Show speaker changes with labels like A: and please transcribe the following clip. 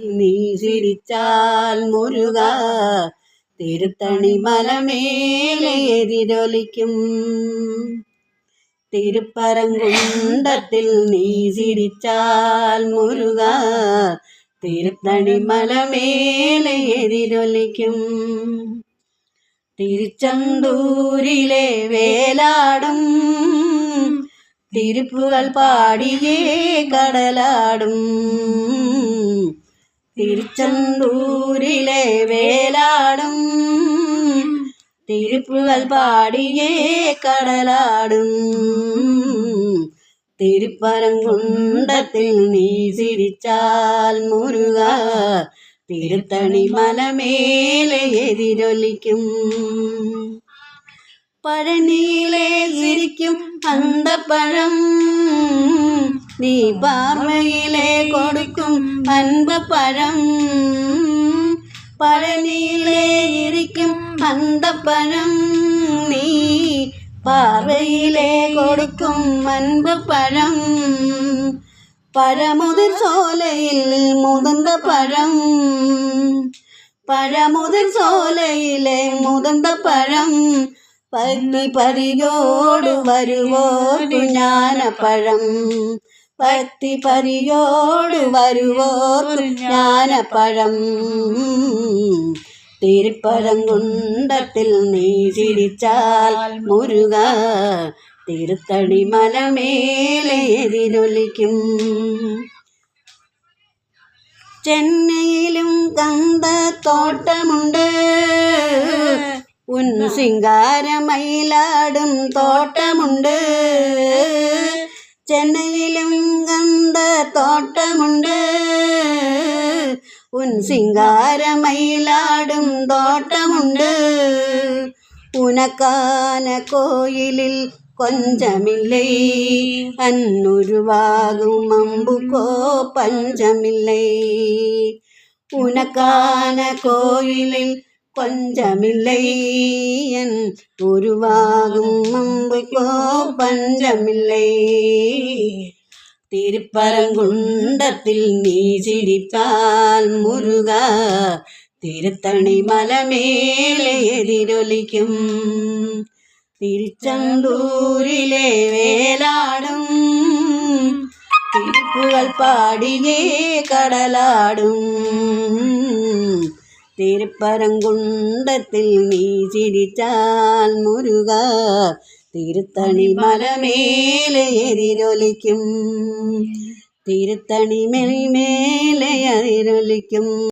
A: നീ ചിരിച്ചാൽ മുരുക തിരുത്തണി മലമേലെ എതിരൊലിക്കും തിരുപ്പരങ്കുണ്ടത്തിൽ നീ ചിരിച്ചാൽ മുരുക തിരുത്തണി മലമേലെ എതിരൊലിക്കും തിരുച്ചന്തൂരിലെ വേലാടും തിരുപ്പുകൾ പാടിയേ കടലാടും. திருச்செந்தூரிலே வேலாடும் திருப்புகள் பாடியே கடலாடும். திருப்பரங்குண்டத்தில் நீ சிரிச்சால் முருகா திருத்தணி மலமேலே எதிரொலிக்கும். പഴനിയിലെ ചിരിക്കും അന്തപ്പഴം നീ പാർവയിലെ കൊടുക്കും അൻപപ്പഴം പഴനിയിലെ ഇരിക്കും അന്തപ്പഴം നീ പാർവയിലെ കൊടുക്കും അൻപപ്പഴം പഴമുതിർ ചോലയിൽ മുതിർന്ന പഴം. പഴമുതിർ ചോലയിലെ മുതിർന്ന പഴം. പത്തി വരുവോ ജ്ഞാനപ്പഴം പത്തി പരിയോട് വരുവോരു തിരുപ്പഴം തിരുപ്പഴങ്കുണ്ടത്തിൽ നീ ചിരിച്ചാൽ മുരുക തിരുത്തടി മലമേലെ എതിരൊലിക്കും ചെന്നൈയിലും കന്തത്തോട്ടമുണ്ട് உன் சிங்காரமயிலாடும் தோட்டமுண்டு. சென்னையிலும் இங்கந்த தோட்டமுண்டு. உன் சிங்காரமயிலாடும் தோட்டமுண்டு. உனக்கான கோயிலில் கொஞ்சமில்லை. அன்னுருவாகும் அம்புக்கோ பஞ்சமில்லை. உனக்கான கோயிலில் பஞ்சமில்லை. என் உருவாகும் அம்புக்கோ பஞ்சமில்லை. திருப்பரங்குண்டத்தில் நீ சிரித்தால் முருகா திருத்தணி மலமேலே எதிரொலிக்கும். திருச்செந்தூரிலே வேலாடும் திருப்புகழ் பாடியே கடலாடும். തിരുപ്പരങ്കുണ്ടത്തിൽ നീ ചിരിച്ചാൽ മുരുക. തിരുത്തണി മലമേലെ എതിരൊലിക്കും. തിരുത്തണി മേലെ എതിരൊലിക്കും.